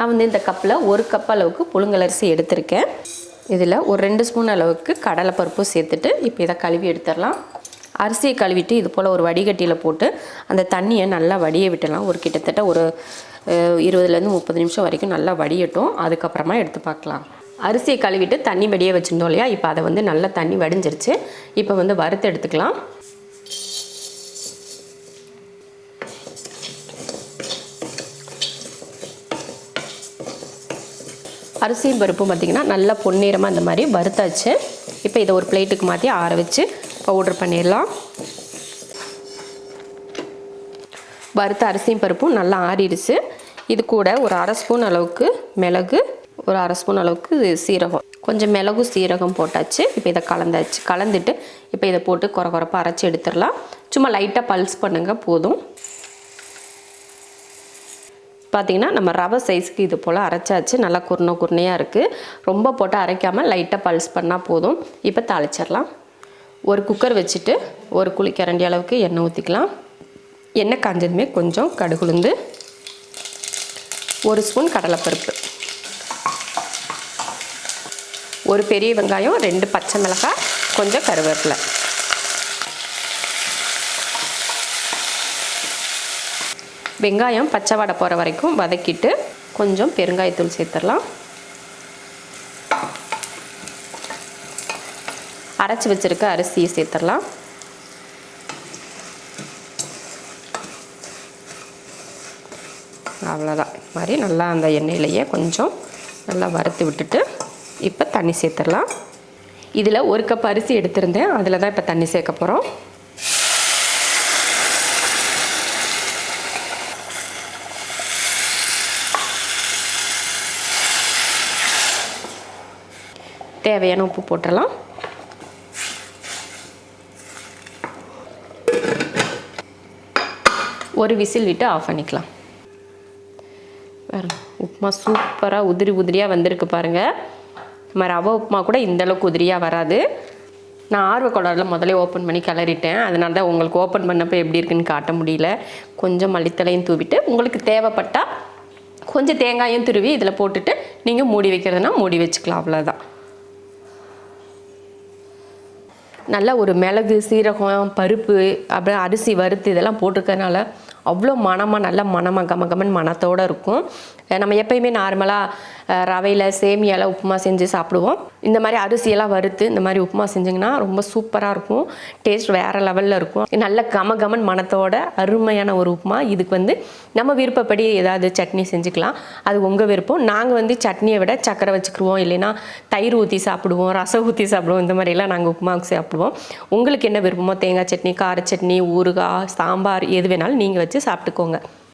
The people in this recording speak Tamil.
நான் வந்து இந்த கப்பில் ஒரு கப் அளவுக்கு புழுங்கலரிசி எடுத்திருக்கேன். இதில் ஒரு ரெண்டு ஸ்பூன் அளவுக்கு கடலைப்பருப்பு சேர்த்துட்டு இப்போ இதை கழுவி எடுத்துடலாம். அரிசியை கழுவிட்டு இது போல் ஒரு வடிகட்டியில் போட்டு அந்த தண்ணியை நல்லா வடிய விட்டலாம் ஒரு கிட்டத்தட்ட ஒரு இருபதுலேருந்து முப்பது நிமிஷம் வரைக்கும் நல்லா வடியட்டும். அதுக்கப்புறமா எடுத்து பார்க்கலாம். அரிசியை கழுவிட்டு தண்ணி வடிய வச்சுருந்தோம் இல்லையா? இப்போ அதை வந்து நல்லா தண்ணி வடிஞ்சிருச்சு. இப்போ வந்து வறுத்து எடுத்துக்கலாம். அரிசியும் பருப்பும் பார்த்திங்கன்னா நல்லா பொன்னிறமாக இந்த மாதிரி வறுத்தாச்சு. இப்போ இதை ஒரு பிளேட்டுக்கு மாற்றி ஆற வச்சு பவுடர் பண்ணிடலாம். வறுத்த அரிசியும் பருப்பும் நல்லா ஆறிடுச்சு. இது கூட ஒரு அரை ஸ்பூன் அளவுக்கு மிளகு ஒரு அரை ஸ்பூன் அளவுக்கு சீரகம். கொஞ்சம் மிளகு சீரகம் போட்டாச்சு. இப்போ இதை கலந்தாச்சு. கலந்துட்டு இப்போ இதை போட்டு குறை குறைப்பாக அரைச்சி எடுத்துடலாம். சும்மா லைட்டாக பல்ஸ் பண்ணுங்கள் போதும். பார்த்திங்கன்னா நம்ம ரவை சைஸ்க்கு இது போல் அரைச்சாச்சு. நல்லா குருணை குருணையாக இருக்குது ரொம்ப போட்டு அரைக்காமல் லைட்டாக பல்ஸ் பண்ணால் போதும். இப்போ தாளிச்சிடலாம். ஒரு குக்கர் வச்சுட்டு ஒரு குழிக்கரண்டி அளவுக்கு எண்ணெய் ஊற்றிக்கலாம் எண்ணெய் காஞ்சதுமே கொஞ்சம் கடுகுலுந்து ஒரு ஸ்பூன் கடலைப்பருப்பு. ஒரு பெரிய வெங்காயம் ரெண்டு பச்சை மிளகாய் கொஞ்சம் கருவேப்பிலை. வெங்காயம் பச்சை வடை போகிற வரைக்கும் வதக்கிட்டு கொஞ்சம் பெருங்காயத்தூள் சேர்த்துடலாம். அரைச்சி வச்சிருக்க அரிசியை சேர்த்துடலாம். அவ்வளோதான் இது மாதிரி நல்லா அந்த எண்ணெயிலையே கொஞ்சம் நல்லா வறுத்து விட்டுட்டு இப்போ தண்ணி சேர்த்துடலாம். இதில் ஒரு கப் அரிசி எடுத்திருந்தேன். அதில் தான் இப்போ தண்ணி சேர்க்க போகிறோம் தேவையான உப்பு போட்டுடலாம். ஒரு விசில் விட்டு ஆஃப் பண்ணிக்கலாம். வேறு உப்புமா சூப்பராக உதிரி உதிரியாக வந்திருக்கு பாருங்கள் நம்ம ரவை உப்புமா கூட இந்தளவுக்கு உதிரியாக வராது. நான் ஆர்வ கோளாறில் முதல்ல ஓப்பன் பண்ணி கிளறிட்டேன். அதனால தான் உங்களுக்கு ஓப்பன் பண்ணப்போ எப்படி இருக்குன்னு காட்ட முடியல. கொஞ்சம் மல்லித்தலையும் தூவிட்டு உங்களுக்கு தேவைப்பட்டால் கொஞ்சம் தேங்காயும் துருவி இதில் போட்டுட்டு நீங்கள் மூடி வைக்கிறதுனா மூடி வச்சுக்கலாம் அவ்வளோதான் நல்ல ஒரு மிளகு சீரகம் பருப்பு அப்புறம் அரிசி வறுத்து இதெல்லாம் போட்டிருக்கறனால அவ்வளோ மணமாக நல்ல மணமாக கம கமன் இருக்கும். நம்ம எப்பயுமே நார்மலாக ரவையில் சேமியால் உப்புமா செஞ்சு சாப்பிடுவோம். இந்த மாதிரி அரிசியெல்லாம் வறுத்து இந்த மாதிரி உப்புமா செஞ்சிங்கன்னா ரொம்ப சூப்பராக இருக்கும். டேஸ்ட் வேறு லெவலில் இருக்கும். நல்ல கம கமன் மணத்தோட அருமையான ஒரு உப்புமா. இதுக்கு வந்து நம்ம விருப்பப்படி ஏதாவது சட்னி செஞ்சுக்கலாம். அது உங்கள் விருப்பம். நாங்கள் வந்து சட்னியை விட சக்கரை வச்சுக்கிருவோம். இல்லைன்னா தயிர் ஊற்றி சாப்பிடுவோம் ரசம் ஊற்றி சாப்பிடுவோம். இந்த மாதிரிலாம் நாங்கள் உப்புமாவுக்கு சாப்பிடுவோம். உங்களுக்கு என்ன விருப்பமோ தேங்காய் சட்னி கார சட்னி ஊறுகாய் சாம்பார் எது வேணாலும் நீங்கள் வச்சு சாப்பிட்டுக்கோங்க.